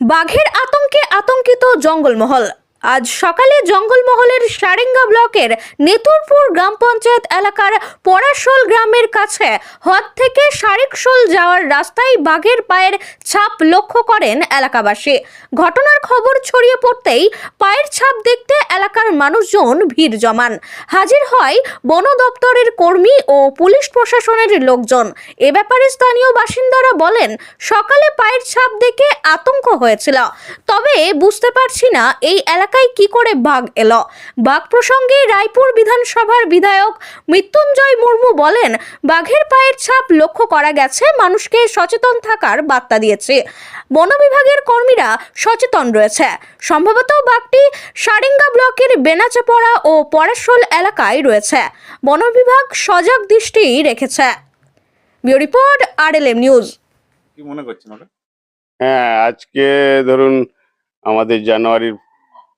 বাঘের আতঙ্কে আতঙ্কিত জঙ্গলমহল। আজ সকালে জঙ্গলমহলের সারেঙ্গা ব্লকের নেতুরপুর গ্রাম পঞ্চায়েত এলাকার পরাশোল গ্রামের কাছে হদ থেকে সারেকশোল যাওয়ার রাস্তায় বাঘের পায়ের ছাপ লক্ষ্য করেন এলাকাবাসী। ঘটনার খবর ছড়িয়ে পড়তেই পায়ের ছাপ দেখতে এলাকার মানুষজন ভিড় জমান। হাজির হয় বন দপ্তরের কর্মী ও পুলিশ প্রশাসনের লোকজন। এ ব্যাপারে স্থানীয় বাসিন্দারা বলেন, সকালে পায়ের ছাপ দেখে আতঙ্ক হয়েছিল। তবে বুঝতে পারছি না, এই এলাকায় কি করে বাঘ এলো? বাঘ প্রসঙ্গে রায়পুর বিধানসভার বিধায়ক মৃত্যুঞ্জয় মুর্মু বলেন বাঘের পায়ের ছাপ লক্ষ্য করা গেছে মানুষকে সচেতন থাকার বার্তা দিয়েছে। বন বিভাগের কর্মীরা সচেতন রয়েছে। সম্ভবত বাঘটি সারেঙ্গা ব্লকের বেনাচাপড়া ও পরাশোল এলাকায় রয়েছে। বন বিভাগ সজাগ দৃষ্টি রেখেছে। বিউ রিপোর্ট আরএলএম নিউজ। কি মনে করছেন হ্যাঁ আজকে ধরুন আমাদের জানুয়ারির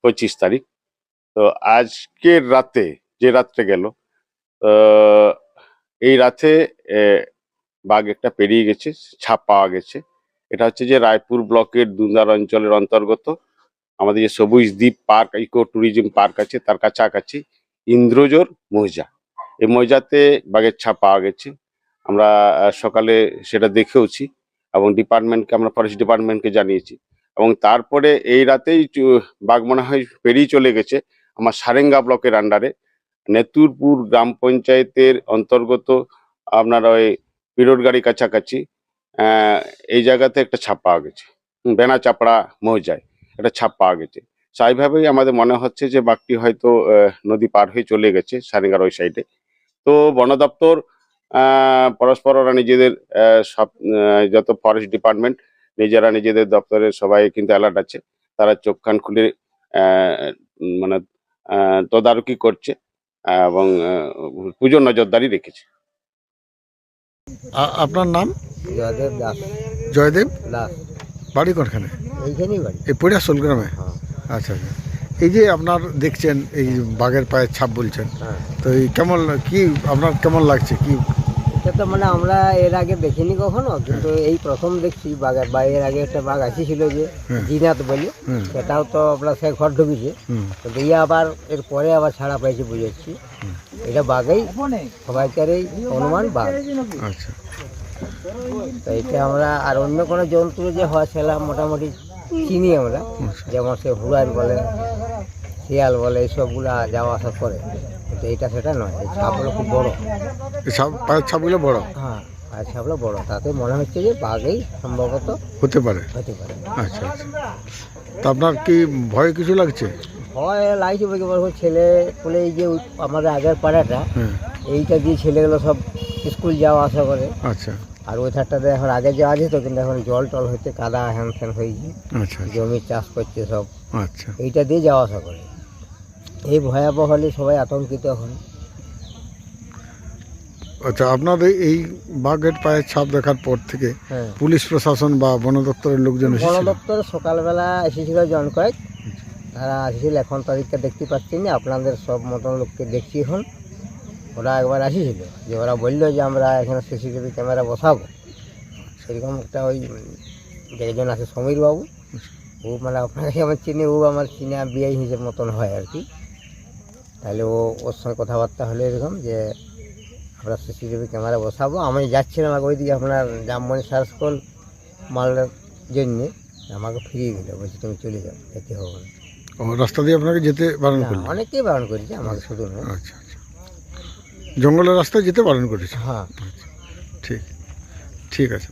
পঁচিশ তারিখ। তো আজকের রাতে যে রাত্রে গেল এই রাতে বাঘ একটা পেরিয়ে গেছে, ছাপ পাওয়া গেছে। এটা হচ্ছে যে রায়পুর ব্লকের দুন্দার অঞ্চলের অন্তর্গত। আমাদের যে সবুজ দ্বীপ পার্ক, ইকো ট্যুরিজম পার্ক আছে, তার কাছাকাছি ইন্দ্রজোর মৌজা। এই মৌজাতে বাঘের ছাপ পাওয়া গেছে। আমরা সকালে সেটা দেখেওছি এবং ডিপার্টমেন্টকে, আমরা ফরেস্ট ডিপার্টমেন্টকে জানিয়েছি। এবং তারপরে এই রাতেই চু- বাঘ মনে হয় পেরিয়ে চলে গেছে আমার সারেঙ্গা ব্লকের আন্ডারে নেতুরপুর গ্রাম পঞ্চায়েতের অন্তর্গত আপনার ওই পিরোটগাড়ি কাছাকাছি এই জায়গাতে একটা ছাপ পাওয়া গেছে। বেনা চাপড়া মৌজায় একটা ছাপ পাওয়া গেছে। স্বাভাবিকভাবেই আমাদের মনে হচ্ছে যে বাঘটি হয়তো নদী পার হয়ে চলে গেছে সারেঙ্গার ওই সাইডে তো বন দপ্তর পরস্পর ওরা নিজেদের সব যত ফরেস্ট ডিপার্টমেন্ট নিজেরা নিজেদের দপ্তরে সবাই কিন্তু অ্যালার্ট আছে। তারা চোখ কান খুলে আহ, মানে আহ, তদারকি করছে এবং পুজোর নজরদারি রেখেছে। আপনার নাম? জয়দেব দাস। জয়দেব? দাস। বাড়ি কোনখানে? এইখানেই বাড়ি। এই পৈরাসোল গ্রামে হ্যাঁ। আচ্ছা আচ্ছা। এই যে আপনার দেখছেন এই বাঘের পায়ের ছাপ বলছেন হ্যাঁ। তো এই কেমন কি আপনার কেমন লাগছে? কি তো মানে আমরা এর আগে দেখিনি কখনো কিন্তু এই প্রথম দেখছি বাঘের বা এর আগে একটা বাঘ আসিছিল যে। জিনাত বলি সেটাও তো আপনার সে ঘর ঢুকেছে। তো দিয়ে আবার এর পরে আবার ছাড়া পাইছে বুঝেছি। এটা বাঘেই সবাইকারই অনুমান বাঘ। আচ্ছা। তো এটা আমরা আর অন্য কোনো জন্তু যে হয় সেটা মোটামুটি চিনি আমরা। আচ্ছা। যেমন সে হুড়ার বলে শিয়াল বলে এইসবগুলো যাওয়া আসা করে। কিন্তু এইটা সেটা নয় এই ছাপগুলো খুব বড়। ছাপ পায়ের ছাপগুলো বড়? হ্যাঁ আর ছাপগুলো বড়। তাতে মনে হচ্ছে যে বাঘেই সম্ভবত হতে পারে। হতে পারে। আচ্ছা আচ্ছা। তা আপনার কি ভয় কিছু লাগছে? হয় লাগছে বলতে পারব ছেলে বলে এই যে আমাদের আগের পাড়াটা হ্যাঁ। এইটা দিয়ে ছেলেগুলো সব স্কুল যাওয়া আসা করে। আচ্ছা। আর ওই ধারটাতে এখন আগে যাওয়া যেত কিন্তু এখন জল টল হচ্ছে কাদা হ্যান ত্যান হয়েছে। আচ্ছা আচ্ছা। জমি চাষ করছে সব। আচ্ছা। এইটা দিয়ে যাওয়া আসা করে। এই ভয়াবহ হলে সবাই আতঙ্কিত এখন আচ্ছা আপনাদের এই বাঘের পায়ের ছাপ দেখার পর থেকে হ্যাঁ। পুলিশ প্রশাসন বা বন দপ্তরের লোকজন বন এসেছিল? দপ্তর সকালবেলা এসেছিল জন কয়েক। তারা আসছিল এখন তাদেরকে দেখতে পাচ্ছি না আপনাদের সব মতন লোককে দেখছি এখন। ওরা একবার আসিছিল যে ওরা বলল যে আমরা এখানে সিসিটিভি ক্যামেরা বসাবো। সেরকম একটা ওই যে একজন আছে সমীরবাবু। ও মানে আপনাকে আমার চিনি ও আমার চিনা বিয়ে হিসেবে মতন হয় আর কি। তাহলে ও ওর সঙ্গে কথাবার্তা হলো এরকম যে আমরা সিসিটিভি ক্যামেরা বসাবো। আমি যাচ্ছিলাম আগে ওইদিকে আপনার জামমনি সার্চ কল মালদার জন্যে। আমাকে ফিরিয়ে দিল বলছি তুমি চলে যাও যেতে হবে না। রাস্তা দিয়ে আপনাকে যেতে বারণ না, করল? অনেকেই বারণ করেছে আমাকে শুধু নয়। আচ্ছা আচ্ছা। জঙ্গলের রাস্তায় যেতে বারণ করেছে? হ্যাঁ। ঠিক ঠিক আছে।